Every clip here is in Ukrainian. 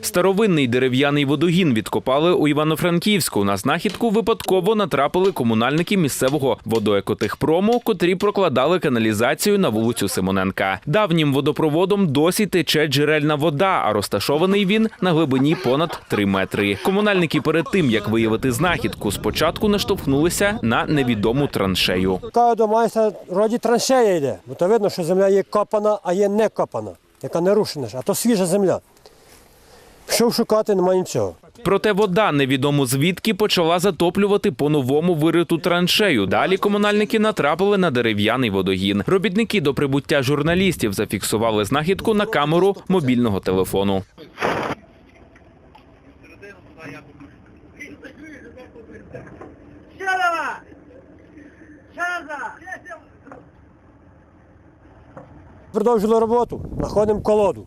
Старовинний дерев'яний водогін відкопали у Івано-Франківську. На знахідку випадково натрапили комунальники місцевого водоекотехпрому, котрі прокладали каналізацію на вулицю Симоненка. Давнім водопроводом досі тече джерельна вода, а розташований він на глибині понад 3 метри. Комунальники перед тим як виявити знахідку, спочатку наштовхнулися на невідому траншею. Кажу до майстра, вроді траншея йде, бо то видно, що земля є копана, а є не копана, яка не рушена, а то свіжа земля. Пішов шукати, немає нічого. Проте вода невідомо звідки почала затоплювати по новому вириту траншею. Далі комунальники натрапили на дерев'яний водогін. Робітники до прибуття журналістів зафіксували знахідку на камеру мобільного телефону. Продовжили роботу, знаходимо колоду.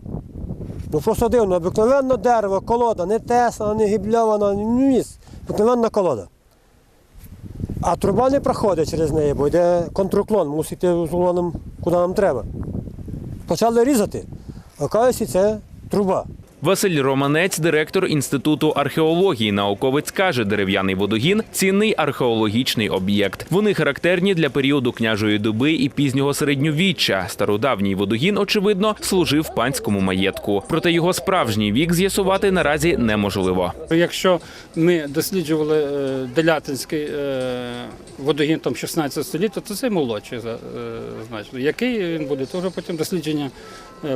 Ну просто дивно, обикновенне дерево, колода, не тесана, не гібльована, ніс. Обикновенна колода. А труба не проходить через неї, бо йде контруклон, мусить йти з улоном, куди нам треба. Почали різати, оказується, це труба. Василь Романець, директор інституту археології, науковець каже, дерев'яний водогін цінний археологічний об'єкт. Вони характерні для періоду княжої доби і пізнього середньовіччя. Стародавній водогін, очевидно, служив панському маєтку. Проте його справжній вік з'ясувати наразі неможливо. Якщо ми досліджували е, Делятинський е, водогін там 16 століття, то це молодший е, значно. Який він буде, то вже потім дослідження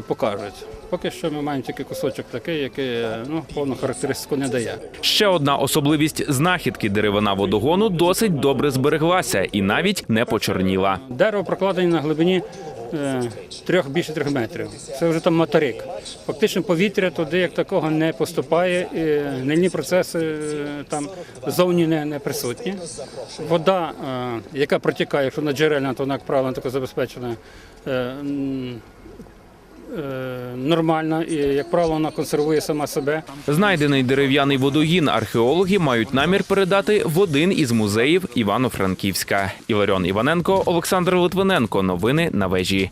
покажуть. Поки що ми маємо тільки кусочок такий, який е, ну, повну характеристику не дає. Ще одна особливість знахідки деревина водогону досить добре збереглася і навіть не почорніла. Дерево прокладені на глибині е, трьох більше трьох метрів. Це вже там материк. Фактично повітря туди як такого не поступає, і гнильні процеси е, там зовні не, не присутні. Вода, е, яка протікає, якщо вона джерельна, то вона, як правило, тако забезпечена. Нормальна і, як правило, вона консервує сама себе. Знайдений дерев'яний водогін археологи мають намір передати в один із музеїв Івано-Франківська. Іларіон Іваненко, Олександр Литвиненко. Новини на вежі.